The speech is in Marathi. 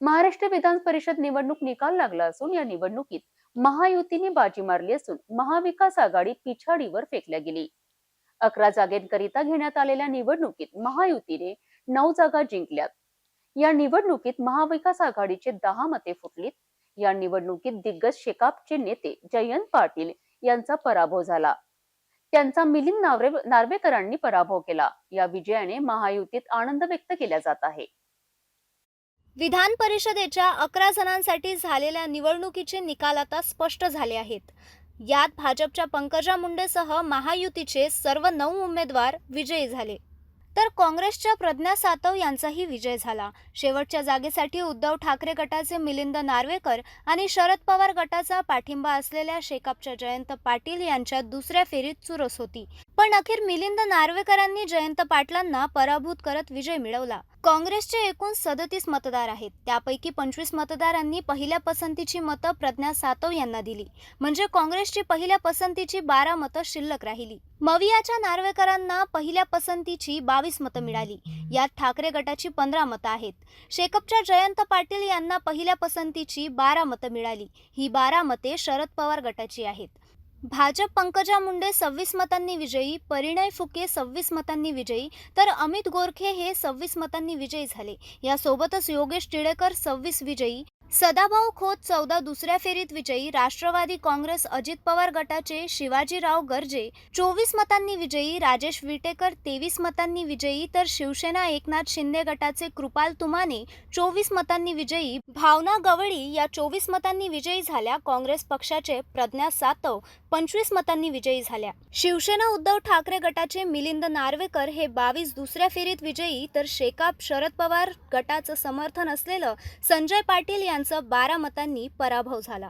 महाराष्ट्र विधान परिषद निवडणूक निकाल लागला असून या निवडणुकीत महायुतीने बाजी मारली असून महाविकास आघाडी पिछाडीवर फेकल्या गेली. अकरा जागेकरिता घेण्यात आलेल्या निवडणुकीत महायुतीने नऊ जागा जिंकल्यात. या निवडणुकीत महाविकास आघाडीचे दहा मते फुटलीत. या निवडणुकीत दिग्गज शेकापचे नेते जयंत पाटील यांचा पराभव झाला. त्यांचा मिलिंद नार्वे नार्वेकरांनी पराभव केला. या विजयाने महायुतीत आनंद व्यक्त केला जात आहे. विधान परिषदेच्या अकरा जणांसाठी झालेल्या निवडणुकीचे निकाल आता स्पष्ट झाले आहेत. यात भाजपच्या पंकजा मुंडेसह महायुतीचे सर्व नऊ उमेदवार विजयी झाले. तर काँग्रेसच्या प्रज्ञा सातव यांचाही विजय झाला. शेवटच्या जागेसाठी उद्धव ठाकरे गटाचे मिलिंद नार्वेकर आणि शरद पवार गटाचा पाठिंबा असलेल्या शेकापच्या जयंत पाटील यांच्या दुसऱ्या फेरीत चुरस होती. पण अखेर मिलिंद नार्वेकरांनी जयंत पाटलांना पराभूत करत विजय मिळवला. काँग्रेसचे एकूण सदतीस मतदार आहेत. त्यापैकी पंचवीस मतदारांनी पहिल्या पसंतीची मतं प्रज्ञा सातव यांना दिली. म्हणजे काँग्रेसची पहिल्या पसंतीची बारा मतं शिल्लक राहिली. मवियाच्या नार्वेकरांना पहिल्या पसंतीची बावीस मतं मिळाली. यात ठाकरे गटाची पंधरा मतं आहेत. शेकपच्या जयंत पाटील यांना पहिल्या पसंतीची बारा मतं मिळाली. ही बारा मते शरद पवार गटाची आहेत. भाजप पंकजा मुंडे सव्वीस मतांनी विजयी परिणय फुके सव्वीस मतांनी विजयी तर अमित गोरखे हे सव्वीस मतांनी विजयी झाले. यासोबतच योगेश टिळेकर सव्वीस विजयी सदाभाऊ खोत चौदा दुसऱ्या फेरीत विजयी राष्ट्रवादी काँग्रेस अजित पवार गटाचे शिवाजीराव गर्जे चोवीस मतांनी विजयी राजेश विटेकर तेवीस मतांनी विजयी तर शिवसेना एकनाथ शिंदे गटाचे कृपाल तुमाने चोवीस मतांनी विजयी भावना गवळी या चोवीस मतांनी विजयी झाल्या. काँग्रेस पक्षाचे प्रज्ञा सातव पंचवीस मतांनी विजयी झाल्या. शिवसेना उद्धव ठाकरे गटाचे मिलिंद नार्वेकर हे बावीस दुसऱ्या फेरीत विजयी तर शेकाप शरद पवार गटाचं समर्थन असलेलं संजय पाटील यांचा बारा मतांनी पराभव झाला.